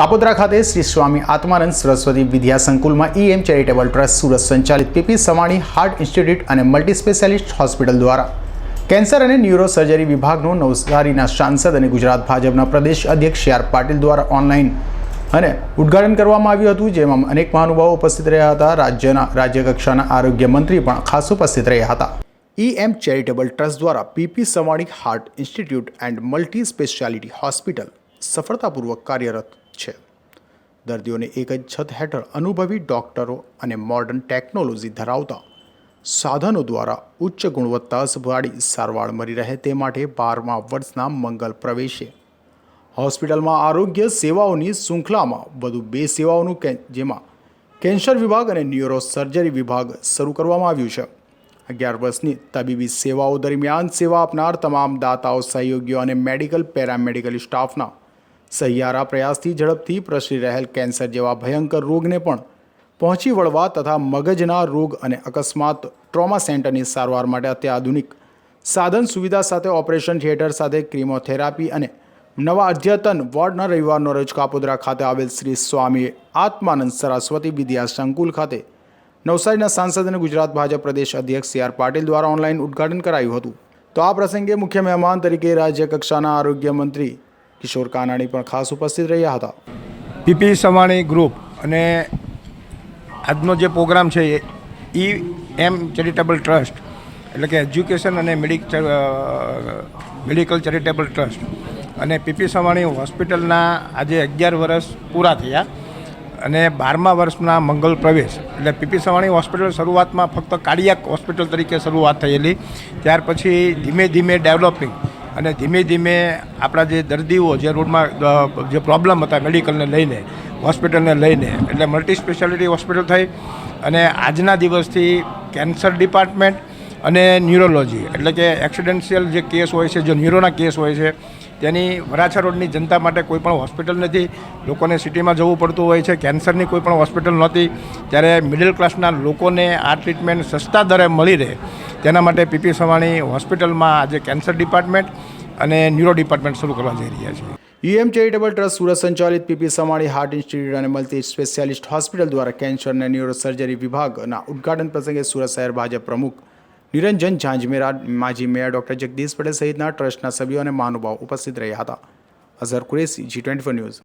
કાપોદ્રા ખાતે શ્રી સ્વામી આત્માનંદ સરસ્વતી વિદ્યા સંકુલમાં EM charitable trust Surat સંચાલિત પીપી સવાણી હાર્ટ ઇન્સ્ટિટ્યૂટ અને મલ્ટી સ્પેશિયાલિસ્ટ હોસ્પિટલ દ્વારા કેન્સર અને ન્યુરો સર્જરી વિભાગનો નવસારીના સાંસદ અને ગુજરાત ભાજપના પ્રદેશ અધ્યક્ષ સી આર પાટીલ દ્વારા ઓનલાઈન અને ઉદ્ઘાટન કરવામાં આવ્યું હતું, જેમાં અનેક મહાનુભાવો ઉપસ્થિત રહ્યા હતા. રાજ્યના રાજ્યકક્ષાના આરોગ્ય મંત્રી પણ ખાસ ઉપસ્થિત રહ્યા હતા. ઈએમ ચેરિટેબલ ટ્રસ્ટ દ્વારા PP Savani heart institute and multi speciality hospital સફળતાપૂર્વક કાર્યરત છે. દર્દીઓને એક જ છત હેઠળ અનુભવી ડોક્ટરો અને મોડર્ન ટેકનોલોજી ધરાવતા સાધનો દ્વારા ઉચ્ચ ગુણવત્તાવાળી સારવાર મળી રહે તે માટે બારમા વર્ષના મંગલ પ્રવેશે. હોસ્પિટલમાં આરોગ્ય સેવાઓની શૃંખલામાં વધુ બે સેવાઓનું કે જેમાં કેન્સર વિભાગ અને ન્યુરો સર્જરી વિભાગ શરૂ કરવામાં આવ્યું છે. અગિયાર વર્ષની તબીબી સેવાઓ દરમિયાન સેવા આપનાર તમામ દાતાઓ, સહયોગીઓ અને મેડિકલ, પેરામેડિકલ સ્ટાફના સહિયારા પ્રયાસથી ઝડપથી પ્રસરી રહેલ કેન્સર જેવા ભયંકર રોગને પણ પહોંચી વળવા તથા મગજના રોગ અને અકસ્માત ટ્રોમા સેન્ટરની સારવાર માટે અત્યાધુનિક સાધન સુવિધા સાથે ઓપરેશન થિયેટર સાથે ક્રિમોથેરાપી અને નવા અદ્યતન વોર્ડના રવિવારનો રોજ કાપોદ્રા ખાતે આવેલ શ્રી સ્વામી આત્માનંદ સરસ્વતી વિદ્યા સંકુલ ખાતે નવસારીના સાંસદ અને ગુજરાત ભાજપ પ્રદેશ અધ્યક્ષ સી આર પાટીલ દ્વારા ઓનલાઈન ઉદ્ઘાટન કરાયું હતું. તો આ પ્રસંગે મુખ્ય મહેમાન તરીકે રાજ્ય કક્ષાના આરોગ્ય મંત્રી કિશોર કાનાણી પણ ખાસ ઉપસ્થિત રહ્યા હતા. પીપી સવાણી ગ્રુપ અને આજનો જે પ્રોગ્રામ છે એ એમ ચેરિટેબલ ટ્રસ્ટ, એટલે કે એજ્યુકેશન અને મેડિક મેડિકલ ચેરિટેબલ ટ્રસ્ટ અને પીપી સવાણી હોસ્પિટલના આજે અગિયાર વર્ષ પૂરા થયા અને બારમા વર્ષના મંગલ પ્રવેશ, એટલે પીપી સવાણી હોસ્પિટલ શરૂઆતમાં ફક્ત કાર્ડિયાક હોસ્પિટલ તરીકે શરૂઆત થયેલી, ત્યાર પછી ધીમે ધીમે ડેવલપિંગ અને ધીમે ધીમે આપણા જે દર્દીઓ જે રોડમાં જે પ્રોબ્લેમ હતા મેડિકલને લઈને, હોસ્પિટલને લઈને, એટલે મલ્ટી સ્પેશિયાલિટી હોસ્પિટલ થઈ અને આજના દિવસથી કેન્સર ડિપાર્ટમેન્ટ અને ન્યુરોલોજી એટલે કે એક્સિડેન્શિયલ જે કેસ હોય છે, જે ન્યુરોના કેસ હોય છે, તેની વરાછા રોડની જનતા માટે કોઈ પણ હોસ્પિટલ નથી. લોકોને સિટીમાં જવું પડતું હોય છે કેન્સરની કોઈ પણ હોસ્પિટલ નહોતી. ત્યારે મિડલ ક્લાસના લોકોને આ ટ્રીટમેન્ટ સસ્તા દરે મળી રહે. તેના માટે પીપી સવાણી હોસ્પિટલમાં આજે કેન્સર ડિપાર્ટમેન્ટ અને ન્યુરો ડિપાર્ટમેન્ટ શરૂ કરવા જઈ રહ્યા છે. યુએમ ચેરિટેબલ ટ્રસ્ટ સુરત સંચાલિત પીપી સવાણી હાર્ટ ઇન્સ્ટિટ્યૂટ અને મલ્ટી સ્પેશિયાલિસ્ટ હોસ્પિટલ દ્વારા કેન્સર અને ન્યુરો સર્જરી વિભાગના ઉદ્ઘાટન પ્રસંગે સુરત શહેર ભાજપ પ્રમુખ નિરંજન ઝાંઝમેરા, માજી મેયર ડોક્ટર જગદીશ પટેલ સહિતના ટ્રસ્ટના સભ્યો અને મહાનુભાવો ઉપસ્થિત રહ્યા હતા. Azhar Qureshi G twenty news.